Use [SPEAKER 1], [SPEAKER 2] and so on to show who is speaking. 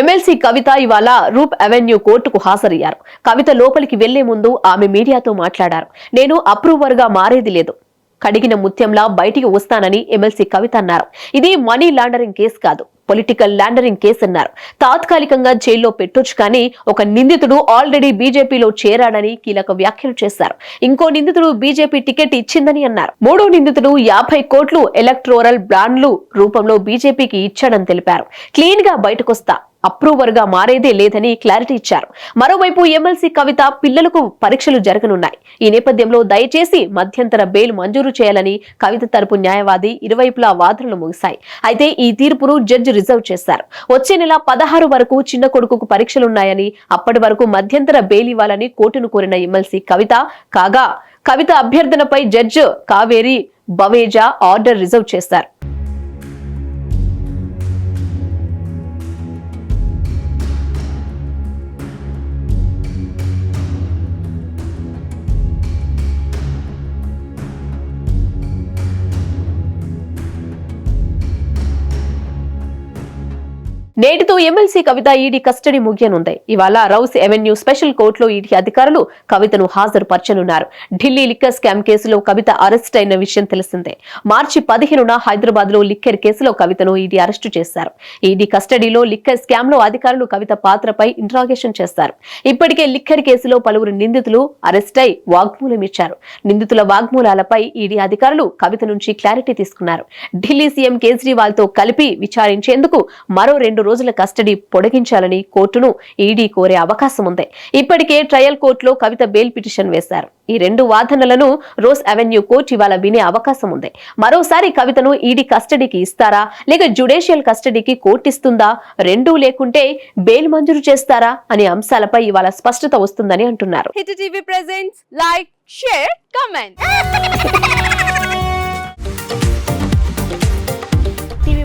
[SPEAKER 1] MLC కవిత ఇవాళ రూప్ avenue కోర్టుకు హాజరయ్యారు. కవిత లోపలికి వెళ్ళే ముందు ఆమె మీడియాతో మాట్లాడారు. నేను అప్రూవర్గా మారేది లేదు. కడిగిన ముత్యంలా బయటికి వస్తానని ఎమ్మెల్సీ కవిత అన్నారు. ఇది మనీ లాండరింగ్ కేసు కాదు పొలిటికల్ లాండరింగ్ కేసు అన్నారు. తాత్కాలికంగా జైల్లో పెట్టొచ్చు కానీ ఒక నిందితుడు ఆల్రెడీ బీజేపీలో చేరాడని కీలక వ్యాఖ్యలు చేశారు. ఇంకో నిందితుడు బీజేపీ టికెట్ ఇచ్చిందని అన్నారు. మూడో నిందితుడు యాభై కోట్లు ఎలక్ట్రోరల్ బ్రాండ్లు రూపంలో బీజేపీకి ఇచ్చాడని తెలిపారు. క్లీన్గా బయటకొస్తా అప్రూవర్గా మారేదే లేదని క్లారిటీ ఇచ్చారు. మరోవైపు ఎమ్మెల్సీ కవిత పిల్లలకు పరీక్షలు జరగనున్నాయి. ఈ నేపథ్యంలో దయచేసి మధ్యంతర బెయిల్ మంజూరు చేయాలని కవిత తరపు న్యాయవాది ఇరువైపులా వాదనలు ముగిశాయి. అయితే ఈ తీర్పును జడ్జి రిజర్వ్ చేశారు. వచ్చే నెల పదహారు వరకు చిన్న కొడుకుకు పరీక్షలున్నాయని అప్పటి వరకు మధ్యంతర బెయిల్ ఇవ్వాలని కోర్టును కోరిన ఎమ్మెల్సీ కవిత కాగా Kavitha అభ్యర్థనపై judge Kaveri Baweja order reserve చేశారు. నేటితో ఎమ్మెల్సీ కవిత ఈడీ కస్టడీ ముగియనుంది. ఇవాళ రౌస్ ఎవెన్యూ స్పెషల్ కోర్టులో ఈడీ అధికారులు కవితను హాజరుపరచనున్నారు. ఢిల్లీ లిక్కర్ స్కామ్ కేసులో కవిత అరెస్ట్ అయిన విషయం తెలిసిందే. మార్చి పదిహేనున హైదరాబాద్లో లిక్కర్ కేసులో కవితను ఈడీ అరెస్టు చేశారు. ఈడీ కస్టడీలో లిక్కర్ స్కామ్లో అధికారులు కవిత పాత్రపై ఇంట్రాగేషన్ చేస్తారు ఇప్పటికే లిక్కర్ కేసులో పలువురు నిందితులు అరెస్ట్ అయి వాగ్మూలం ఇచ్చారు నిందితుల వాగ్మూలాలపై ఈడీ అధికారులు కవిత నుంచి క్లారిటీ తీసుకున్నారు. ఢిల్లీ సీఎం కేజ్రీవాల్తో కలిపి విచారించేందుకు మరో రెండు రోజుల కస్టడీ పొడిగించాలని కోర్టును ఈడీ కోరే అవకాశం ఉంది ఇప్పటికే ట్రయల్ కోర్టులో కవిత బెయిల్ పిటిషన్ వేశారు. ఈ రెండు వాదనలను రోజ్ అవెన్యూ కోర్టు ఇవాళ వినే అవకాశం ఉంది మరోసారి కవితను ఈడీ కస్టడీకి ఇస్తారా? లేక జుడిషియల్ కస్టడీకి కోర్టు ఇస్తుందా రెండూ లేకుంటే బెయిల్ మంజూరు చేస్తారా? అనే అంశాలపై ఇవాళ స్పష్టత వస్తుందని అంటున్నారు.
[SPEAKER 2] Hit TV like share comment.